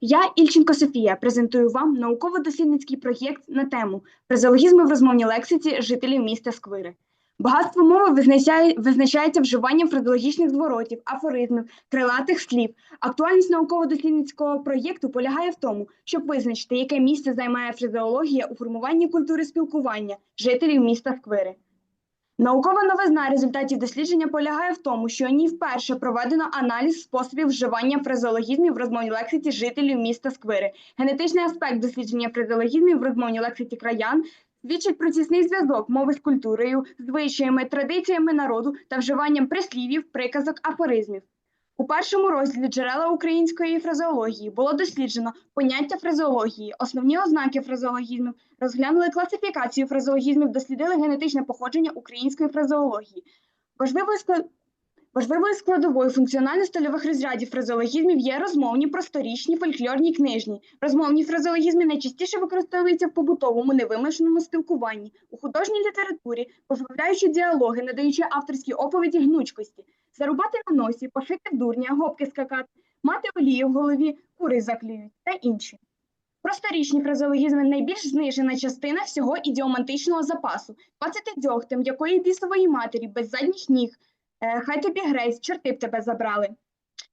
Я Ільченко Софія презентую вам науково-дослідницький проєкт на тему фразеологізми в розмовній лексиці жителів міста Сквири. Багатство мови визначає, визначається вживанням фразеологічних зворотів, афоризмів, крилатих слів. Актуальність науково-дослідницького проєкту полягає в тому, щоб визначити, яке місце займає фразеологія у формуванні культури спілкування жителів міста Сквири. Наукова новизна результатів дослідження полягає в тому, що у ній вперше проведено аналіз способів вживання фразеологізмів в розмовній лексиці жителів міста Сквири. Генетичний аспект дослідження фразеологізмів в розмовній лексиці краян свідчить про тісний зв'язок мови з культурою, звичаями, традиціями народу та вживанням прислів'їв, приказок, афоризмів. У першому розділі джерела української фразеології було досліджено поняття фразеології, основні ознаки фразеологізмів, розглянули класифікацію фразеологізмів, дослідили генетичне походження української фразеології. Важливою, склад... Важливою складовою функціонально-стильових розрядів фразеологізмів є розмовні, просторічні, фольклорні, книжні. Розмовні фразеологізми найчастіше використовуються в побутовому невимушеному спілкуванні, у художній літературі, позбавляючи діалоги, надаючи авторській оповіді гнучкості, зарубати на носі, пошити дурня, гопки скакати, мати олію в голові, кури заклюють та інші. Просторічні фразеологізми найбільш знижена частина всього ідіомантичного запасу. Пацати дьогтем, якої бісової матері, без задніх ніг, е, хай тобі грець, чорти б тебе забрали.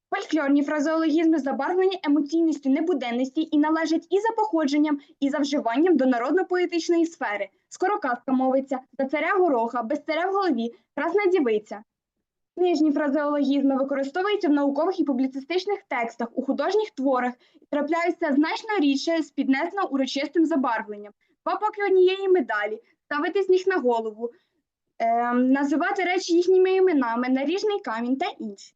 Фольклорні фразеологізми забарвлені емоційністю небуденності і належать і за походженням, і за вживанням до народно-поетичної сфери. Скороказка мовиться, за царя гороха, без царя в голові, красна дівиця. Книжні фразеологізми використовуються в наукових і публіцистичних текстах, у художніх творах і трапляються значно рідше з піднесено урочистим забарвленням. Два боки однієї медалі, ставити них на голову, е, називати речі їхніми іменами, наріжний камінь та інші.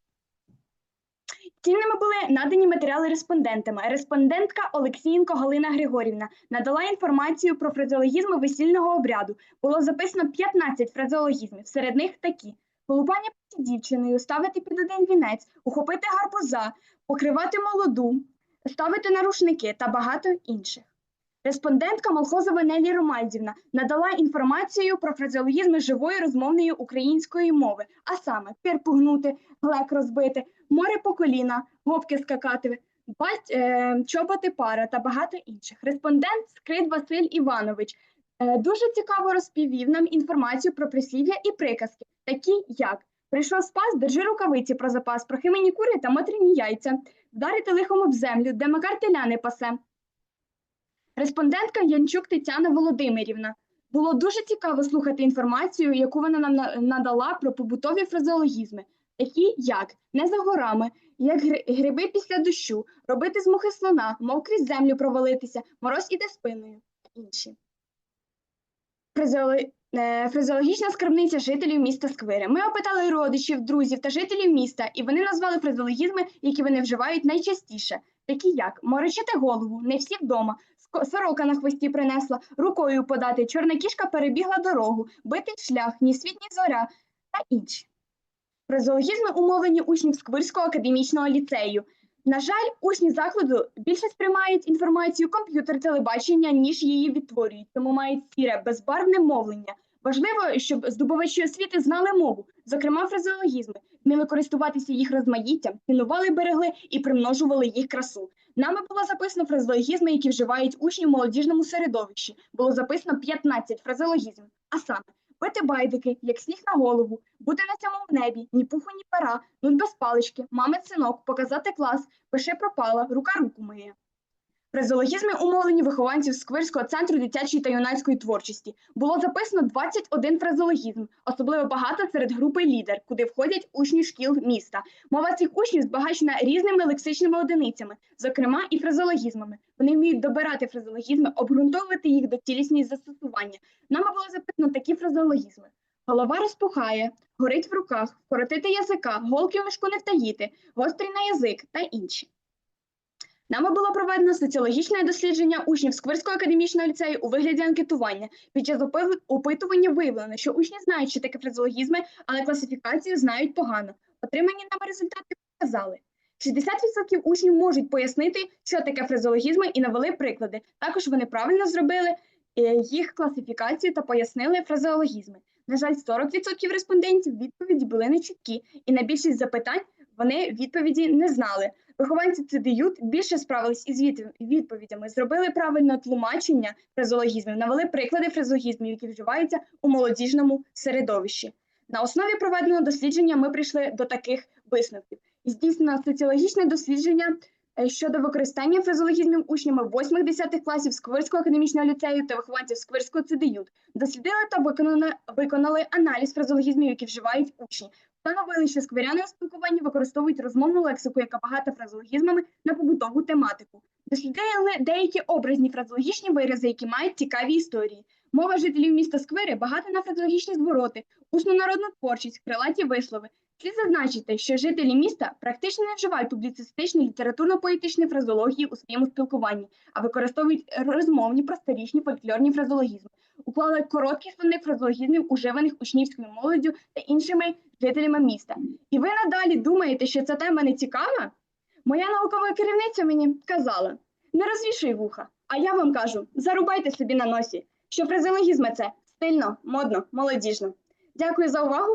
Цінними були надані матеріали респондентами. Респондентка Олексієнко Галина Григорівна надала інформацію про фразеологізми весільного обряду. Було записано 15 фразеологізмів, серед них такі: колупання під дівчиною, ставити під один вінець, ухопити гарбуза, покривати молоду, ставити на рушники та багато інших. Респондентка Молхозова Нелі Ромальдівна надала інформацію про фразеологізми живої розмовної української мови, а саме пір пугнути, глек розбити, море по коліна, гопки скакати, бать, е, чоботи пара та багато інших. Респондент Скрит Василь Іванович е, дуже цікаво розповів нам інформацію про прислів'я і приказки, такі як прийшов спас, держи рукавиці про запас, прохимені кури та мотрині яйця, вдарити лихом об землю, де макар теля не пасе. Респондентка Янчук Тетяна Володимирівна. Було дуже цікаво слухати інформацію, яку вона нам надала про побутові фразеологізми, такі як не за горами, як гри- гриби після дощу, робити з мухи слона, мов крізь землю провалитися, мороз іде спиною інші. Е, Фразеологічна скарбниця жителів міста Сквири. Ми опитали родичів, друзів та жителів міста, і вони назвали фразеологізми, які вони вживають найчастіше, такі як морочити голову, не всі вдома, сорока на хвості принесла, рукою подати, чорна кішка перебігла дорогу, битий шлях, ні світ, ні зоря та інші. Фразеологізми умовлені учнів Сквирського академічного ліцею. На жаль, учні закладу більше сприймають інформацію комп'ютер телебачення, ніж її відтворюють, тому мають сіре, безбарвне мовлення. Важливо, щоб здобувачі освіти знали мову, зокрема фразеологізми, вміли користуватися їх розмаїттям, цінували, берегли і примножували їх красу. Нами було записано фразеологізми, які вживають учні в молодіжному середовищі. Було записано 15 фразеологізмів, а саме бити байдики, як сніг на голову, бути на цьому небі, ні пуху, ні пера, нудь без палички, мамин синок, показати клас, пиши пропала, рука руку миє. Фразеологізми умовлені вихованців Сквирського центру дитячої та юнацької творчості. Було записано 21 фразеологізм, особливо багато серед групи лідер, куди входять учні шкіл міста. Мова цих учнів збагачена різними лексичними одиницями, зокрема і фразеологізмами. Вони вміють добирати фразеологізми, обґрунтовувати їх до цілісність застосування. Нами було записано такі фразеологізми. Голова розпухає, горить в руках, коротити язика, голки в мішку не втаїти, гострий на язик та інші. Нами було проведено соціологічне дослідження учнів Сквирського академічного ліцею у вигляді анкетування. Під час опитування виявлено, що учні знають, що таке фразеологізми, але класифікацію знають погано. Отримані нами результати показали. 60% учнів можуть пояснити, що таке фразеологізми, і навели приклади. Також вони правильно зробили е, їх класифікацію та пояснили фразеологізми. На жаль, 40% респондентів відповіді були нечіткі, і на більшість запитань вони відповіді не знали. Вихованці ЦДЮТ більше справились із від- відповідями, зробили правильне тлумачення фразеологізмів, навели приклади фразеологізмів, які вживаються у молодіжному середовищі. На основі проведеного дослідження ми прийшли до таких висновків. Здійснено соціологічне дослідження е, щодо використання фразеологізмів учнями 8-10 класів Сквирського академічного ліцею та вихованців Сквирського ЦДЮТ. Дослідили та виконали, виконали аналіз фразеологізмів, які вживають учні. Встановили, що скверяни у спілкуванні використовують розмовну лексику, яка багата фразологізмами на побутову тематику. Дослідили деякі образні фразологічні вирази, які мають цікаві історії. Мова жителів міста Сквери багата на фразологічні звороти, усну народну творчість, крилаті вислови. Слід зазначити, що жителі міста практично не вживають публіцистичні літературно-поетичні фразеології у своєму спілкуванні, а використовують розмовні, просторічні фольклорні фразеологізми. Уклали короткий словник фразеологізмів, уживаних учнівською молоддю та іншими жителями міста. І ви надалі думаєте, що ця тема не цікава? Моя наукова керівниця мені казала: не розвішуй вуха. А я вам кажу: зарубайте собі на носі, що фразеологізми це стильно, модно, молодіжно. Дякую за увагу.